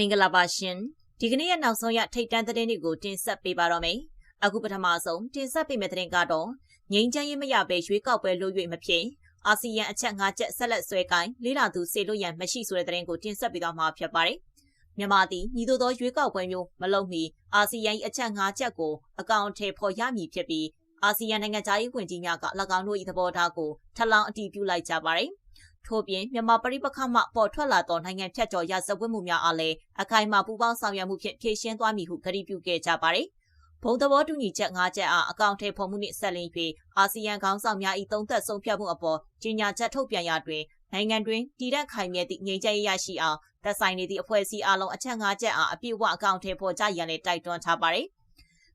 မင်္ဂလာပါရှင်ဒီကနေ့ရဲ့နောက်ဆုံးရထိတ်တန့်သတင်းတွေကိုတင်ဆက်ပေးပါတော့မယ်အခုပထမဆုံးတင်ဆက်ပေးမယ့်သတင်းကတော့ငိမ့်ချမ်းရေးမရဘဲရွေးကောက်ပွဲလုပ်၍မဖြစ်အာဆီယံအချက်၅ချက်ဆက်လက်ဆွဲကိုင်းလေးလာသူစေလို့ရန်မရှိဆိုတဲ့သတင်းကိုတင်ဆက်ပေးသွားမှာဖြစ်ပါတယ်မြန်မာသည်ညီတို့သောရွေးကောက်ပွဲမျိုးမလုပ်မီအာဆီယံ၏အချက်၅ချက်ကိုအကောင့်ထဲပေါ်ရမည်ဖြစ်ပြီးအာဆီယံနိုင်ငံသားရေးဝန်ကြီးများက၎င်းတို့၏သဘောထားကိုထပ်လောင်းအတည်ပြုလိုက်ကြပါတယ် ထို့ပြင်မြန်မာပြည်ပခါမှပေါ်ထွက်လာသောနိုင်ငံဖြတ်ကျော်ရဇဝတ်မှုများအားလည်းအခိုင်အမာပူးပေါင်းဆောင်ရွက်မှုဖြင့်ဖြည့်ရှင်းသွားမည်ဟုကြေညာပြုခဲ့ကြပါတယ်။ဘုံသဘောတူညီချက်၅ချက်အားအကောင့်ထဲပေါ်မှုနှင့်ဆက်လင်း၍အာဆီယံခေါင်းဆောင်များ၏သုံးသက်ဆုံးဖြတ်မှုအပေါ်ကြေညာချက်ထုတ်ပြန်ရာတွင်နိုင်ငံတွင်တည်တဲ့ခိုင်မြဲသည့်ငြိမ်းချမ်းရေးရရှိအောင်သက်ဆိုင်နေသည့်အဖွဲ့အစည်းအလုံးအချက်၅ချက်အားအပြည့်အဝအကောင့်ထဲပေါ်ကြရန်လည်းတိုက်တွန်းထားပါတယ်။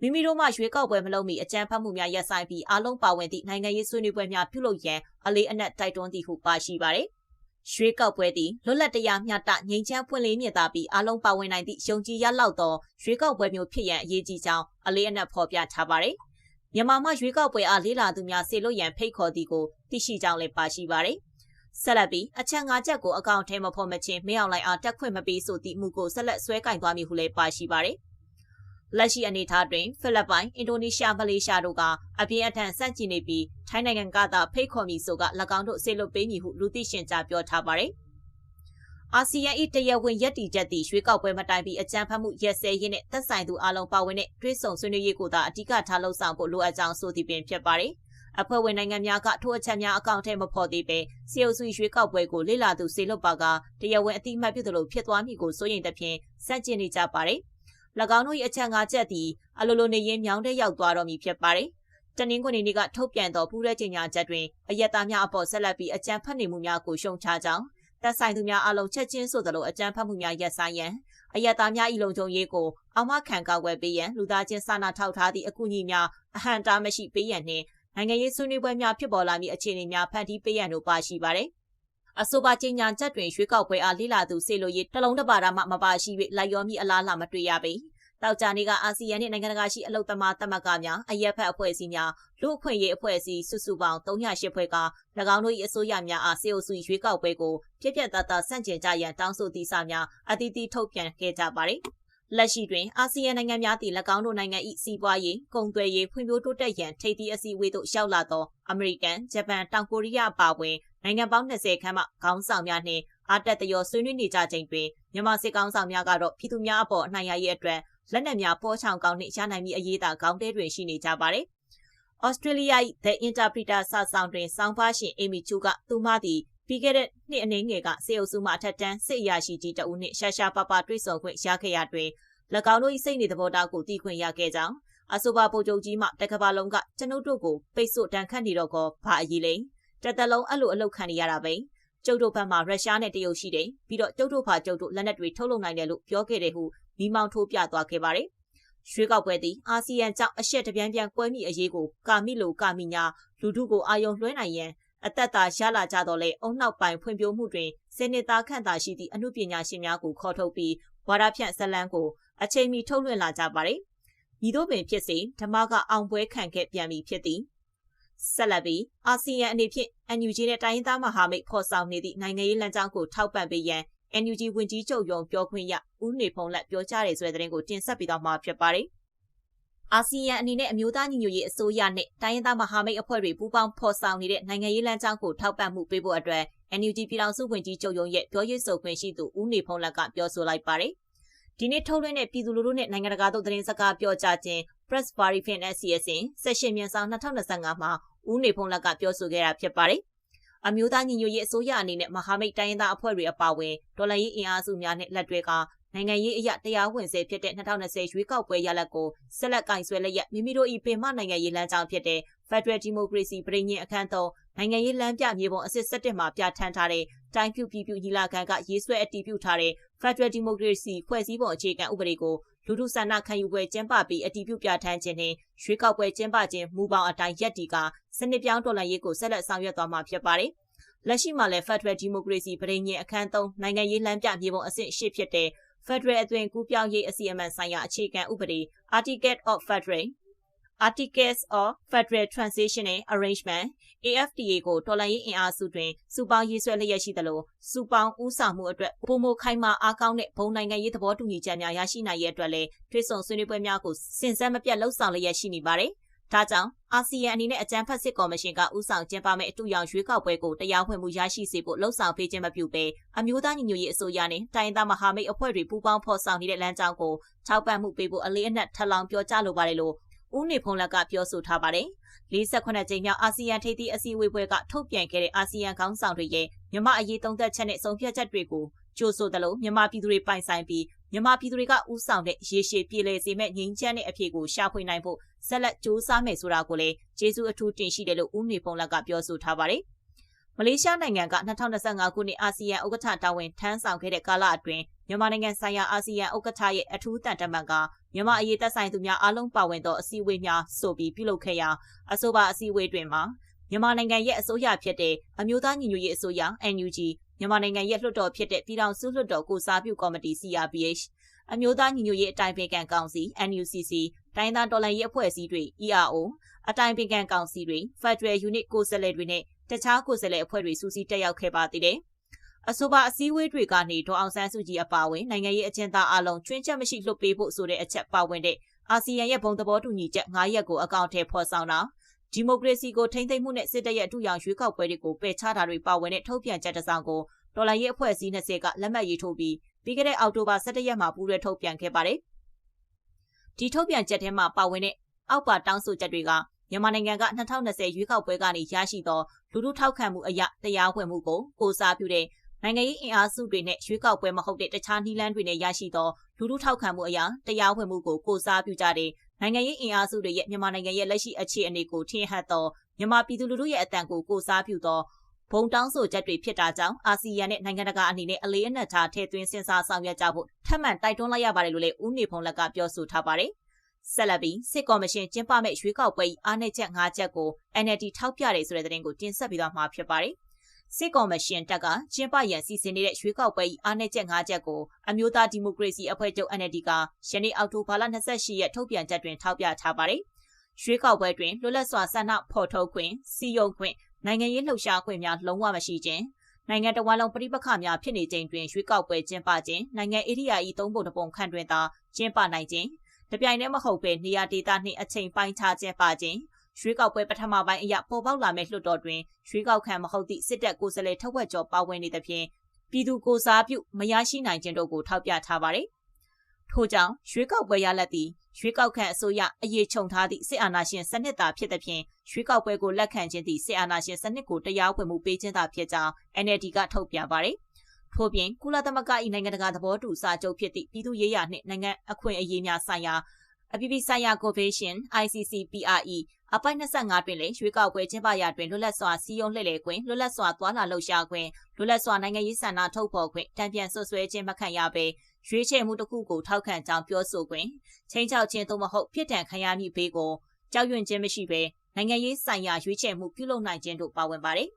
မိမိတို့မှရွေးကောက်ပွဲမလုပ်မီအကြမ်းဖက်မှုများရပ်ဆိုင်ပြီးအားလုံးပါဝင်သည့်နိုင်ငံရေးဆွေးနွေးပွဲများပြုလုပ်ရန်အလေးအနက်တိုက်တွန်းသည်ဟုပါရှိပါတယ်။ရွေးကောက်ပွဲသည်လွတ်လပ်တရားမျှတငြိမ်းချမ်းဖွင့်လင်းမြင်သာပြီးအားလုံးပါဝင်နိုင်သည့်ယုံကြည်ရလောက်သောရွေးကောက်ပွဲမျိုးဖြစ်ရန်အရေးကြီးကြောင်းအလေးအနက်ဖော်ပြထားပါတယ်။မြန်မာမှရွေးကောက်ပွဲအားလေးလာသူများစေလို့ရန်ဖိတ်ခေါ်သည်ကိုသိရှိကြောင်းလည်းပါရှိပါတယ်။ဆက်လက်ပြီးအချက်၅ချက်ကိုအကောင့်ထဲမဖော်မချင်းမင်းအောင်လိုင်အားတက်ခွင့်မပေးဆိုသည့်မှုကိုဆက်လက်ဆွဲကင်သွားမည်ဟုလည်းပါရှိပါတယ်။ လက်ရှိအနေအထားတွင်ဖိလစ်ပိုင်အင်ဒိုနီးရှားမလေးရှားတို့ကအပြင်းအထန်ဆန့်ကျင်နေပြီးထိုင်းနိုင်ငံကသာဖိတ်ခေါ်မည်ဆိုက၎င်းတို့ဆေလွတ်ပေးမည်ဟုလူသိရှင်ကြားပြောထားပါတယ်။အာဆီယံ၏တရားဝင်ရည်တည်ချက်သည့်ရွှေကောက်ပွဲမတိုင်ပြီးအကြမ်းဖက်မှုရက်စဲရေးနှင့်သက်ဆိုင်သူအလုံးပါဝင်တဲ့တွဲဆုံဆွေးနွေးရေးကိုသာအဓိကထားလှုံ့ဆော်ဖို့လိုအပ်ကြောင်းဆိုသည်ပင်ဖြစ်ပါတယ်။အဖွဲ့ဝင်နိုင်ငံများကထိုအချက်များအကောင့်ထဲမဖော်သေးပဲစီအိုဆွေရွှေကောက်ပွဲကိုလေ့လာသူစေလွတ်ပါကတရားဝင်အတိအမှတ်ပြုသလိုဖြစ်သွားမည်ကိုစိုးရိမ်တဲ့ဖြင့်စန့်ကျင်နေကြပါတယ်။၎ င်းတို့၏အချက်၅ချက်သည်အလိုလိုနေရင်မြောင်းတဲ့ရောက်သွားတော့မည်ဖြစ်ပါတယ်။တနင်္ဂနွေနေ့ကထုတ်ပြန်သောပူးရဲကြေညာချက်တွင်အယက်သားများအပေါ်ဆက်လက်ပြီးအကြမ်းဖက်နေမှုများကိုရှုံချကြောင်းသက်ဆိုင်သူများအလုံးချက်ချင်းဆိုသလိုအကြမ်းဖက်မှုများရပ်ဆိုင်းရန်အယက်သားများ၏လုံခြုံရေးကိုအောက်မခံကာကွယ်ပေးရန်လူသားချင်းစာနာထောက်ထားသည့်အကူအညီများအဟံတားမရှိပေးရန်နှင့်နိုင်ငံရေးဆွေးနွေးပွဲများဖြစ်ပေါ်လာမည့်အခြေအနေများဖန်တီးပေးရန်တို့ပါရှိပါသည် အဆိုပါကြေညာချက်တွင်ရွေးကောက်ပွဲအားလိလာသူစေလိုရေးတလုံးတပါတာမှမပါရှိ၍လိုက်ရောမိအလားလာမတွေ့ရပေ။တောက်ကြနေကအာဆီယံနှင့်နိုင်ငံတကာရှိအလုသမားသမဂ္ဂများအရက်ဖက်အဖွဲ့အစည်းများလူအခွင့်ရေးအဖွဲ့အစည်းစုစုပေါင်း308ဖွဲ့က၎င်းတို့၏အစိုးရများအားစေအိုစုရွေးကောက်ပွဲကိုပြည့်ပြည့်သားသားဆန့်ကျင်ကြရန်တောင်းဆိုသည့်စာများအသီးသီးထုတ်ပြန်ခဲ့ကြပါသည်။လက်ရှိတွင်အာဆီယံနိုင်ငံများသည့်၎င်းတို့နိုင်ငံ၏စီးပွားရေး၊ကုန်သွယ်ရေးဖွံ့ဖြိုးတိုးတက်ရန်ထိပ်သီးအစည်းအဝေးသို့ရောက်လာသောအမေရိကန်၊ဂျပန်၊တောင်ကိုရီးယားအပါအဝင် နိုင်ငံပေါင်း20ခန်းမှခေါင်းဆောင်များနှင့်အာတက်တရောဆွေးနွေးနေကြချိန်တွင်မြန်မာစစ်ကောင်ဆောင်များကတော့ပြည်သူများအပေါ်အနိုင်ရရေးအတွက်လက်နက်များပေါ်ချောင်ကောင်းနှင့်ရနိုင်မည့်အရေးသာခေါင်းတဲတွင်ရှိနေကြပါတယ်။ဩစတြေးလျ၏ The Interpreter စာဆောင်တွင်စောင်းဖားရှင်အေမီချူကသူမသည်ပြီးခဲ့တဲ့နှစ်အနေငယ်ကစေအုပ်စုမှအထက်တန်းစစ်အရာရှိကြီးတအုပ်နှင့်ရှာရှာပပတွေ့ဆုံခွင့်ရခဲ့ရတွင်၎င်းတို့၏စိတ်နေသဘောထားကိုသိခွင့်ရခဲ့ကြောင်းအဆိုပါပိုချုပ်ကြီးမှတက္ကပါလုံးကကျွန်ုပ်တို့ကိုပိတ်ဆို့တန်ခတ်နေတော့ကောဘာအရေးလဲ တသက်လုံးအဲ့လိုအလုပ်ခံနေရတာပဲကျုပ်တို့ဘက်မှာရုရှားနဲ့တရုတ်ရှိတယ်ပြီးတော့ကျုပ်တို့ဖာကျုပ်တို့လက်နက်တွေထုတ်လုပ်နိုင်တယ်လို့ပြောခဲ့တယ်ဟုမိမောင်းထိုးပြသွားခဲ့ပါတယ်။ရွှေကောက်ပွဲသည်အာဆီယံကြောင့်အရှက်တပြန်းပြန်းကွဲမိအရေးကိုကာမိလိုကာမိညာလူထုကိုအာယုံလွှဲနိုင်ရန်အသက်သာရလာကြတော့လေအုံနောက်ပိုင်ဖွံ့ဖြိုးမှုတွင်စနေသားခန့်သာရှိသည့်အမှုပညာရှင်များကိုခေါ်ထုတ်ပြီးဝါဒဖြန့်ဇလန်းကိုအချိန်မီထုတ်လွှင့်လာကြပါတယ်။ဤသို့ပင်ဖြစ်စေဓမ္မကအောင်ပွဲခံခဲ့ပြန်ပြီဖြစ်သည် ဆက်လက်ပြီးအာဆီယံအနေဖြင့် NUG နဲ့တိုင်းရင်းသားမဟာမိတ်ဖော်ဆောင်နေသည့်နိုင်ငံရေးလမ်းကြောင်းကိုထောက်ပံ့ပေးရန် NUG ဝန်ကြီးချုပ်ရုံပြောခွင့်ရဦးနေဖုံးလက်ပြောကြားတဲ့ဆိုတဲ့သတင်းကိုတင်ဆက်ပေးသွားမှာဖြစ်ပါတယ်။အာဆီယံအနေနဲ့အမျိုးသားညီညွတ်ရေးအစိုးရနဲ့တိုင်းရင်းသားမဟာမိတ်အဖွဲ့တွေပူးပေါင်းဖော်ဆောင်နေတဲ့နိုင်ငံရေးလမ်းကြောင်းကိုထောက်ပံ့မှုပေးဖို့အတွက် NUG ပြည်ထောင်စုဝန်ကြီးချုပ်ရုံရဲ့ပြောရေးဆိုခွင့်ရှိသူဦးနေဖုံးလက်ကပြောဆိုလိုက်ပါတယ်။ဒီနေ့ထုတ်လွှင့်တဲ့ပြည်သူလူထုနဲ့နိုင်ငံတကာတို့သတင်းစကားပြောကြားခြင်း Press Briefing SCSN ဆက်ရှင်မြန်ဆောင်2025မှာဦးနေဖုံးလက်ကပြောဆိုခဲ့တာဖြစ်ပါတယ်။အမျိုးသားညီညွတ်ရေးအစိုးရအနေနဲ့မဟာမိတ်တိုင်းရင်းသားအဖွဲ့တွေအပါအဝင်ဒေါ်လာရေးအင်အားစုများနဲ့လက်တွဲကနိုင်ငံရေးအရာတရားဝင်စေဖြစ်တဲ့2020ရွေးကောက်ပွဲရလဒ်ကိုဆက်လက်ကင်ဆွဲလျက်မိမိတို့၏ပင်မနိုင်ငံရေးလမ်းကြောင်းဖြစ်တဲ့ Federal Democracy ပြည်ညင်အခမ်းသုံးနိုင်ငံရေးလမ်းပြမြေပုံအစစ်7မှာပြဋ္ဌာန်းထားတဲ့တိုင်းပြုပြည်ပြုညီလာခံကရေးဆွဲအတည်ပြုထားတဲ့ Federal Democracy ဖွဲ့စည်းပုံအခြေခံဥပဒေကို လူထုဆန္ဒခံယူပွဲကျင်းပပြီးအတည်ပြုပြဋ္ဌာန်းခြင်းနဲ့ရွေးကောက်ပွဲကျင်းပခြင်းမူပေါင်းအတိုင်းရက်တီကစနစ်ပြောင်းတော်လှန်ရေးကိုဆက်လက်ဆောင်ရွက်သွားမှာဖြစ်ပါတယ်။လက်ရှိမှာလည်း Federal Democracy ပြည်ညင်အခမ်းသုံးနိုင်ငံရေးလမ်းပြမြေပုံအဆင့်၈ဖြစ်တဲ့ Federal အသွင်ကူးပြောင်းရေးအစီအမံဆိုင်ရာအခြေခံဥပဒေ Article of Federal Articles of Federal Transitional Arrangement AFTA ကိုတော်လှန်ရေးအင်အားစုတွင်စူပေါင်းရေးဆွဲလျက်ရှိသလိုစူပေါင်းဦးဆောင်မှုအတွက်ပုံမခိုင်မာအားကောင်းတဲ့ဘုံနိုင်ငံရေးသဘောတူညီချက်များရရှိနိုင်ရဲ့အတွက်လည်းထွေးဆုံဆွေးနွေးပွဲများကိုစင်စက်မပြတ်လှုပ်ဆောင်လျက်ရှိနေပါတယ်။ဒါကြောင့်အာဆီယံအနေနဲ့အကြံဖတ်စစ်ကော်မရှင်ကဥဆောင်ကျင်းပမဲ့အတူရောင်ရွေးကောက်ပွဲကိုတရားဝင်မှုရရှိစေဖို့လှုံ့ဆော်ပေးခြင်းမပြုဘဲအမျိုးသားညီညွတ်ရေးအစိုးရနဲ့တိုင်းသားမဟာမိတ်အဖွဲ့တွေပူးပေါင်းဖော်ဆောင်နေတဲ့လမ်းကြောင်းကိုထောက်ပံ့မှုပေးဖို့အလေးအနက်ထပ်လောင်းပြောကြားလိုပါတယ်လို့ ဦးနေဖုံးလက်ကပြောဆိုထားပါတယ်။48ကြိမ်မြောက်အာဆီယံထိပ်သီးအစည်းအဝေးပွဲကထုတ်ပြန်ခဲ့တဲ့အာဆီယံခေါင်းဆောင်တွေရဲ့မြမအရေးသုံးသက်ချက်နဲ့ဆုံးဖြတ်ချက်တွေကိုကြိုဆိုသလိုမြမပြည်သူတွေပိုင်ဆိုင်ပြီးမြမပြည်သူတွေကဥဆောင်တဲ့ရေရှည်ပြည်လည်စေမဲ့ငြိမ်းချမ်းတဲ့အဖြစ်ကိုရှာဖွေနိုင်ဖို့ဆက်လက်စ조사မယ်ဆိုတာကိုလည်းကျေးဇူးအထူးတင်ရှိတယ်လို့ဦးနေဖုံးလက်ကပြောဆိုထားပါတယ်။မလေးရှားနိုင်ငံက2025ခုနှစ်အာဆီယံဥက္ကဋ္ဌတာဝန်ထမ်းဆောင်ခဲ့တဲ့ကာလအတွင်း မြန်မာနိုင်ငံဆိုင်ရာအာဆီယံဥက္ကဋ္ဌရဲ့အထူးတန်တမန်ကမြန်မာအရေးသက်ဆိုင်သူများအားလုံးပါဝင်သောအစည်းအဝေးများဆိုပြီးပြုလုပ်ခဲ့ရာအဆိုပါအစည်းအဝေးတွင်မှာမြန်မာနိုင်ငံရဲ့အစိုးရဖြစ်တဲ့အမျိုးသားညီညွတ်ရေးအစိုးရ NUG မြန်မာနိုင်ငံရဲ့လွှတ်တော်ဖြစ်တဲ့ပြည်ထောင်စုလွှတ်တော်ကိုစားပြုကော်မတီ CRPH အမျိုးသားညီညွတ်ရေးအတိုင်ပင်ခံကောင်စီ NUCC တိုင်းသားတော်လှန်ရေးအဖွဲ့အစည်းတွေ ERO အတိုင်ပင်ခံကောင်စီတွေ Federal Unit ကိုယ်စားလှယ်တွေနဲ့တခြားကိုယ်စားလှယ်အဖွဲ့တွေစူးစီးတက်ရောက်ခဲ့ပါသေးတယ်။ အဆိုပါအစည်းအဝေးတွေကနေဒေါအောင်ဆန်းစုကြည်အပါအဝင်နိုင်ငံရေးအကျဉ်းသားအလုံးချွင်းချက်မရှိလွှတ်ပေးဖို့ဆိုတဲ့အချက်ပါဝင်တဲ့အာဆီယံရဲ့ဘုံသဘောတူညီချက်9ရက်ကိုအကောင့်ထဲဖော်ဆောင်တာဒီမိုကရေစီကိုထိန်းသိမ်းမှုနဲ့စစ်တပ်ရဲ့အထူးရောင်ရွေးကောက်ပွဲတွေကိုပယ်ချတာတွေပါဝင်တဲ့ထုတ်ပြန်ချက်တစ်စောင်ကိုတော်လှန်ရေးအဖွဲ့အစည်း20ကလက်မှတ်ရေးထိုးပြီးပြီးခဲ့တဲ့အောက်တိုဘာ17ရက်မှာပူးရဲထုတ်ပြန်ခဲ့ပါတယ်။ဒီထုတ်ပြန်ချက်ထဲမှာပါဝင်တဲ့အောက်ပါတောင်းဆိုချက်တွေကမြန်မာနိုင်ငံက2020ရွေးကောက်ပွဲကနေရရှိသောလူထုထောက်ခံမှုအရတရားဝင်မှုကိုကိုစားပြုတဲ့ နိုင်ငံရေးအင်အားစုတွေနဲ့ရွေးကောက်ပွဲမဟုတ်တဲ့တခြားနည်းလမ်းတွေနဲ့ရရှိသောလူထုထောက်ခံမှုအရာတရားဝင်မှုကိုကိုစားပြုကြတဲ့နိုင်ငံရေးအင်အားစုတွေရဲ့မြန်မာနိုင်ငံရဲ့လက်ရှိအခြေအနေကိုထင်ဟပ်သောမြန်မာပြည်သူလူထုရဲ့အတန်ကိုကိုစားပြုသောဘုံတောင်းဆိုချက်တွေဖြစ်တာကြောင့်အာဆီယံနဲ့နိုင်ငံတကာအနေနဲ့အလေးအနက်ထားထည့်သွင်းစဉ်းစားဆောင်ရွက်ကြဖို့ထပ်မံတိုက်တွန်းလိုက်ရပါတယ်လို့လည်းဦးနေဖုံးလက်ကပြောဆိုထားပါတယ်။ဆက်လက်ပြီးစစ်ကော်မရှင်ကျင်းပမဲ့ရွေးကောက်ပွဲအားနည်းချက်၅ချက်ကို NLD ထောက်ပြတယ်ဆိုတဲ့သတင်းကိုတင်ဆက်ပြီးတော့မှာဖြစ်ပါတယ်။ စစ်ကော်မရှင်တက်ကကျင်းပရန်စီစဉ်နေတဲ့ရွေးကောက်ပွဲအားနည်းချက်၅ချက်ကိုအမျိုးသားဒီမိုကရေစီအဖွဲ့ချုပ် NLD ကယနေ့အောက်တိုဘာလ28ရက်ထုတ်ပြန်ချက်တွင်ထောက်ပြထားပါတယ်။ရွေးကောက်ပွဲတွင်လွတ်လပ်စွာဆန္ဒဖော်ထုတ်ခွင့်စီယုံခွင့်နိုင်ငံရေးလှုပ်ရှားခွင့်များလုံးဝမရှိခြင်းနိုင်ငံတော်ဝန်လုံးပြိပခများဖြစ်နေချိန်တွင်ရွေးကောက်ပွဲကျင်းပခြင်းနိုင်ငံဧရိယာ၏သုံးပုံတစ်ပုံခန့်တွင်သာကျင်းပနိုင်ခြင်းတပြိုင်တည်းမဟုတ်ပဲနေရာဒေသနှင့်အချိန်ပိုင်းခြားကျင်းပခြင်း ရွေးကောက်ပွဲပထမပိုင်းအရပေါ်ပေါက်လာမဲ့လွှတ်တော်တွင်ရွေးကောက်ခံမဟုတ်သည့်စစ်တပ်ကိုယ်စားလှယ်ထက်ဝက်ကျော်ပါဝင်နေသဖြင့်ပြည်သူကိုစားပြုမရရှိနိုင်ခြင်းတို့ကိုထောက်ပြထားပါတယ်။ထို့ကြောင့်ရွေးကောက်ပွဲရလဒ်သည်ရွေးကောက်ခံအစိုးရအရေးခြုံထားသည့်စစ်အာဏာရှင်စနစ်သာဖြစ်သဖြင့်ရွေးကောက်ပွဲကိုလက်ခံခြင်းသည့်စစ်အာဏာရှင်စနစ်ကိုတရားဝင်မှုပေးခြင်းသာဖြစ်ကြောင်း NLD ကထုတ်ပြန်ပါတယ်ထို့ပြင်ကုလသမဂ္ဂ၏နိုင်ငံတကာသဘောတူစာချုပ်ဖြစ်သည့်ပြည်သူ့ရေးရာနှင့်နိုင်ငံအခွင့်အရေးများဆိုင်ရာအပြည်ပြည်ဆိုင်ရာကော်ပိုရေးရှင်း ICCPRE အပိုင်း25တွင်လည်းရွေးကောက်ပွဲကျင်းပရာတွင်လွတ်လပ်စွာစီးရုံးလှည့်လည်ခွင့်လွတ်လပ်စွာသွာလာလှုပ်ရှားခွင့်လွတ်လပ်စွာနိုင်ငံရေးဆန္ဒထုတ်ဖော်ခွင့်တံပြန်ဆွဆွဲခြင်းမခံရဘဲရွေးချယ်မှုတစ်ခုကိုထောက်ခံကြောင်းပြောဆိုခွင့်ချင်းချောက်ခြင်းသို့မဟုတ်ပြစ်ဒဏ်ခံရမည့်ဘေးကိုကြောက်ရွံ့ခြင်းမရှိဘဲနိုင်ငံရေးဆိုင်ရာရွေးချယ်မှုပြုလုပ်နိုင်ခြင်းတို့ပါဝင်ပါတယ်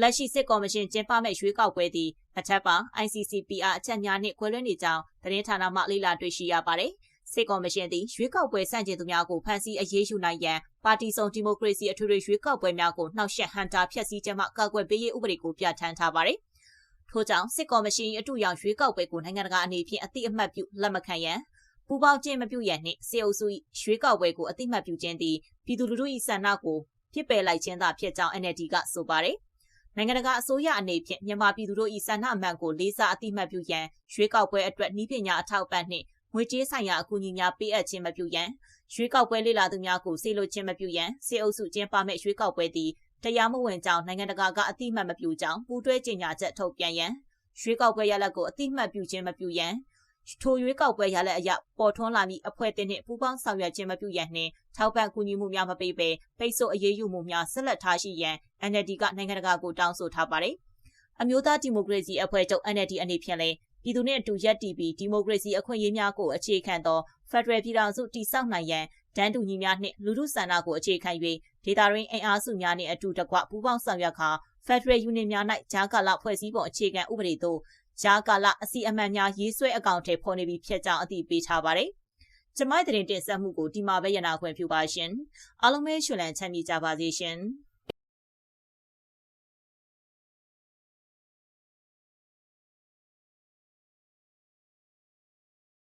လက်ရှိစစ်ကော်မရှင်ကျင်းပမဲ့ရွေးကောက်ပွဲသည်အထက်ပါ ICCPR အချက်များနှင့်ခွဲလွှဲနေကြောင်းသတင်းဌာနမှလေ့လာတွေ့ရှိရပါတယ်။ စစ်ကော်မရှင်သည်ရွေးကောက်ပွဲစန့်ကျင်သူများကိုဖမ်းဆီးအရေးယူနိုင်ရန်ပါတီစုံဒီမိုကရေစီအထွေထွေရွေးကောက်ပွဲများကိုနှောက်ယှက်ဟန်တာဖျက်ဆီးခြင်းမှကာကွယ်ပေးရေးဥပဒေကိုပြဋ္ဌာန်းထားပါတယ်။ထို့ကြောင့်စစ်ကော်မရှင်အတူရောင်ရွေးကောက်ပွဲကိုနိုင်ငံတကာအနေဖြင့်အတိအမှတ်ပြုလက်မခံရန်ပူပေါင်းခြင်းမပြုရန်နှင့်စေအုပ်စုရွေးကောက်ပွဲကိုအတိအမှတ်ပြုခြင်းသည်ပြည်သူလူထု၏ဆန္ဒကိုဖြစ်ပယ်လိုက်ခြင်းသာဖြစ်ကြောင်း NLD ကဆိုပါတယ်။နိုင်ငံတကာအစိုးရအနေဖြင့်မြန်မာပြည်သူတို့၏ဆန္ဒအမှန်ကိုလေးစားအတိမတ်ပြုရန်ရွေးကောက်ပွဲအတွက်နှီးပညာအထောက်ပံ့နှင့် ငွေကြေးဆိုင်ရာအကူအညီများပေးအပ်ခြင်းမပြုရန်ရွေးကောက်ပွဲလေ့လာသူများကိုစေလွှတ်ခြင်းမပြုရန်စေအုပ်စုကျင်းပမဲ့ရွေးကောက်ပွဲသည်တရားမဝင်ကြောင်းနိုင်ငံတကာကအတိမတ်မပြုကြောင်းပူးတွဲကြေညာချက်ထုတ်ပြန်ရန်ရွေးကောက်ပွဲရလဒ်ကိုအတိမတ်ပြုခြင်းမပြုရန်ထိုရွေးကောက်ပွဲရလဒ်အရပေါ်ထွန်းလာမည့်အဖွဲ့အသင်းနှင့်ပူးပေါင်းဆောင်ရွက်ခြင်းမပြုရန်နှင့်ထောက်ပံ့ကူညီမှုများမပေးဘဲပိတ်ဆို့အရေးယူမှုများဆက်လက်ထားရှိရန် NLD ကနိုင်ငံတကာကိုတောင်းဆိုထားပါတယ်။အမျိုးသားဒီမိုကရေစီအဖွဲ့ချုပ် NLD အနေဖြင့်လည်း ပြည်သူနဲ့အတူရပ်တည်ပြီးဒီမိုကရေစီအခွင့်အရေးများကိုအခြေခံသောဖက်ဒရယ်ပြည်ထောင်စုတည်ဆောက်နိုင်ရန်တန်းတူညီများနှင့်လူထုဆန္ဒကိုအခြေခံ၍ဒေတာရင်းအင်အားစုများနှင့်အတူတကွပူးပေါင်းဆောင်ရွက်ခါဖက်ဒရယ်ယူနစ်များ၌ဂျာကာလဖွဲ့စည်းပုံအခြေခံဥပဒေသို့ဂျာကာလအစီအမံများရေးဆွဲအကောင့်ထဲပေါ်နေပြီးဖြစ်ကြောင်းအသိပေးထားပါသည်ကျမရဲ့သတင်းတင်ဆက်မှုကိုဒီမှာပဲရနာခွင့်ပြုပါရှင်အားလုံးပဲရှင်လန်းချမ်းမြေ့ကြပါစေရှင်